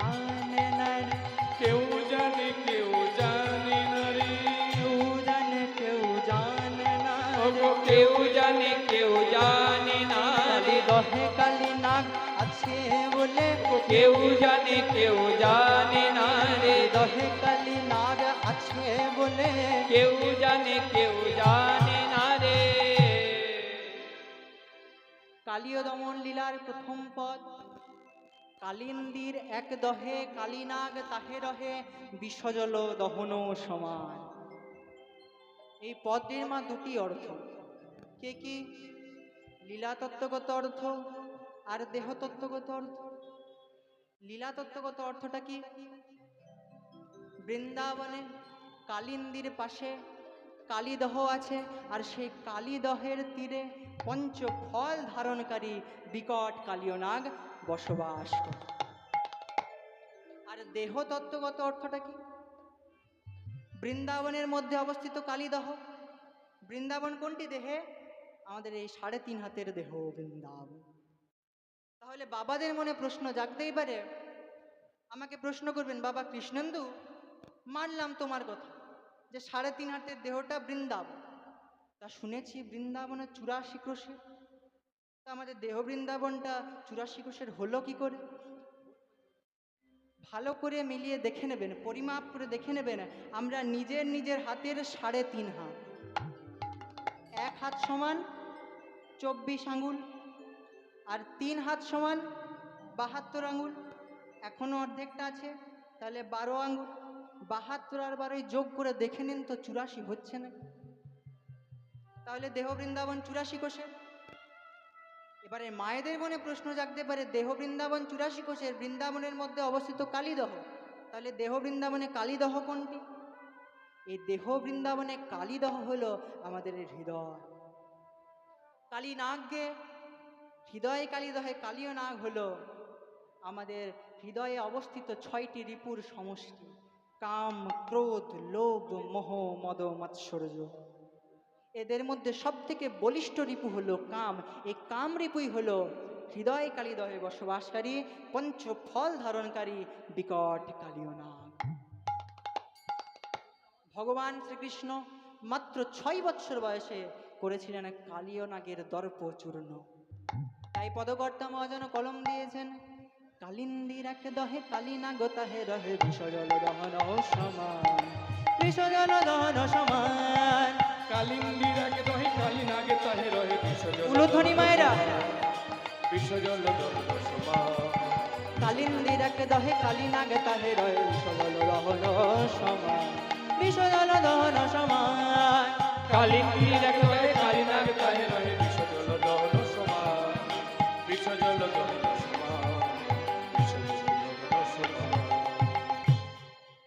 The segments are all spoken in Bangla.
জানে না রে। কেউ জানে কেউ জানে না রে। কেউ জানে কেউ জানে না কেউ জানে কেউ জানে না রে। দহে কালি নাগ আছে বলে কেউ জানে কেউ জানে না রে। দহে কালি নাগ আছে বলে কেউ জানে কেউ জানে না রে। কালীয় দমন লীলার প্রথম পদ কালিন্দির এক দহে কালীনাগ তাহে রহে বিশ্বজল দহন সমান। এই পদের মা দুটি অর্থ। কে কি? লীলা তত্ত্বগত অর্থ আর দেহ তত্ত্বগত অর্থ। লীলা তত্ত্বগত অর্থটা কি? বৃন্দাবনে কালিন্দির পাশে কালীদহ আছে আর সেই কালীদহের তীরে পঞ্চ ফল ধারণকারী বিকট কালীয়নাগ বসবাস করে। আর দেহ তত্ত্বগত অর্থটা কি? বৃন্দাবনের মধ্যে অবস্থিত কালীদহ। বৃন্দাবন কোনটি দেহে? আমাদের এই সাড়ে তিন হাতের দেহ, বৃন্দাবন। তাহলে বাবাদের মনে প্রশ্ন জাগতেই পারে। আমাকে প্রশ্ন করবেন, বাবা কৃষ্ণেন্দু, মানলাম তোমার কথা যে সাড়ে তিন হাতের দেহটা বৃন্দাবন। তা শুনেছি বৃন্দাবনের চুরাশি ক্রোশে আমাদের দেহ বৃন্দাবনটা চুরাশি কোষের হলো কি করে? ভালো করে মিলিয়ে দেখে নেবেন, পরিমাপ করে দেখে নেবেন, আমরা নিজের নিজের হাতের সাড়ে তিন হাত। এক হাত সমান চব্বিশ আঙুল, আর তিন হাত সমান বাহাত্তর আঙুল। এখনও অর্ধেকটা আছে, তাহলে বারো আঙুল। বাহাত্তর আর বারোই যোগ করে দেখে নিন তো চুরাশি হচ্ছে না। তাহলে দেহ বৃন্দাবন চুরাশি কোষের এবারে মায়েদের মনে প্রশ্ন জাগতে পারে, দেহ বৃন্দাবন চুরাশি কোষের বৃন্দাবনের মধ্যে অবস্থিত কালীদহ। তাহলে দেহ বৃন্দাবনে কালীদহ কোনটি? এই দেহ বৃন্দাবনে কালীদহ হলো আমাদের হৃদয়। কালী নাগকে হৃদয়ে কালীদহে কালীয় নাগ হল আমাদের হৃদয়ে অবস্থিত ছয়টি রিপুর সমষ্টি। কাম, ক্রোধ, লোভ, মোহ, মদ, মাৎসর্য। এদের মধ্যে সব থেকে বলিষ্ঠ রিপু হলো কাম। এই কাম রিপুই হলো হৃদয় কালীদহে বসবাসকারী পঞ্চ ফল ধারণকারী, বিকট কালীয় নাগ। ভগবান শ্রীকৃষ্ণ মাত্র ছয় বৎসর বয়সে করেছিলেন কালীয় নাগের দর্প চূর্ণ তাই পদকর্তা মহাজন কলম দিয়েছেন, কালিন্দির এক দহে কালী নাগ, তাহে রহে বিসজল দহন সমান বিসজল দহন সমান। কালিন্দির আগে দহে কালী নাগে তাহে রহে বিশ্বজল উলুধ্বনি মায়েরা। সমান কালিন্দির এক দহে কালী নাগ তাহে রহে বিসজল দহন সমান বিসজল দহন সমান কালিন্দির আগে দহে কালী নাগে তাহে রহে বিশ্বজল দহন সমান বিশ্বজল দহন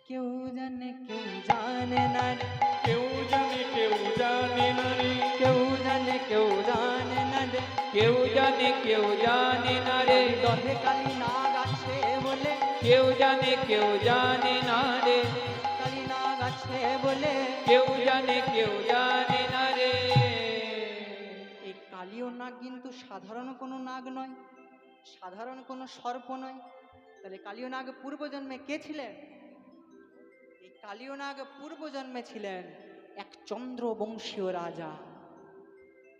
কেউ জানে কেউ জানে না। কেউ জানে কেউ জানে না রে কেউ জানে কেউ জানে না রে কেউ জানে কেউ জানে না রে দহে কালী নাগ আছে বলে। কেউ জানে কেউ জানে না রে কালী নাগ আছে বলে। কেউ জানে কেউ জানে না রে এই কালীয় নাগ কিন্তু সাধারণ কোনো নাগ নয়। সাধারণ কোনো সর্প নয়। তাহলে কালীয় নাগ পূর্বজন্মে কে ছিলেন? এই কালীয় নাগ পূর্বজন্মে ছিলেন। এক চন্দ্রবংশীয় রাজা,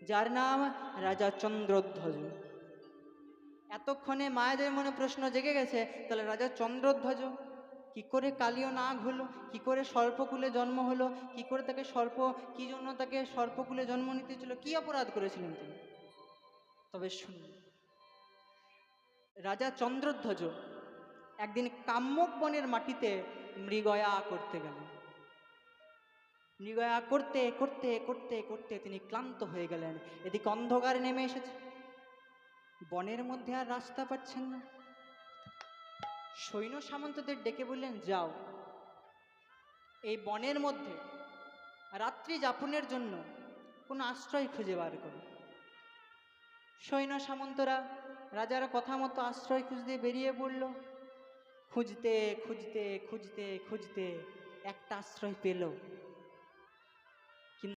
যার নাম রাজা চন্দ্রধ্বজ। এতক্ষণে মায়েদের মনে প্রশ্ন জেগে গেছে, তাহলে রাজা চন্দ্রধ্বজ, কি করে কালীয় নাগ হলো কি করে সর্পকুলে জন্ম হলো, কি করে তাকে সর্প কি জন্য তাকে সর্পকুলে জন্ম নিতে ছিল কি অপরাধ করেছিলেন তিনি? তবে শুনুন, রাজা চন্দ্রধ্বজ একদিন কাম্যক বনের মাটিতে মৃগয়া করতে গেলেন। মৃগয়া করতে করতে করতে করতে তিনি ক্লান্ত হয়ে গেলেন। এদিকে অন্ধকার নেমে এসেছে। বনের মধ্যে আর রাস্তা পাচ্ছেন না। সৈন্য সামন্তদের ডেকে বললেন, যাও। এই বনের মধ্যে রাত্রি যাপনের জন্য কোনো আশ্রয় খুঁজে বার করো। সৈন্য সামন্তরা রাজার কথা মতো আশ্রয় খুঁজতে বেরিয়ে পড়ল। খুঁজতে খুঁজতে খুঁজতে খুঁজতে একটা আশ্রয় পেল।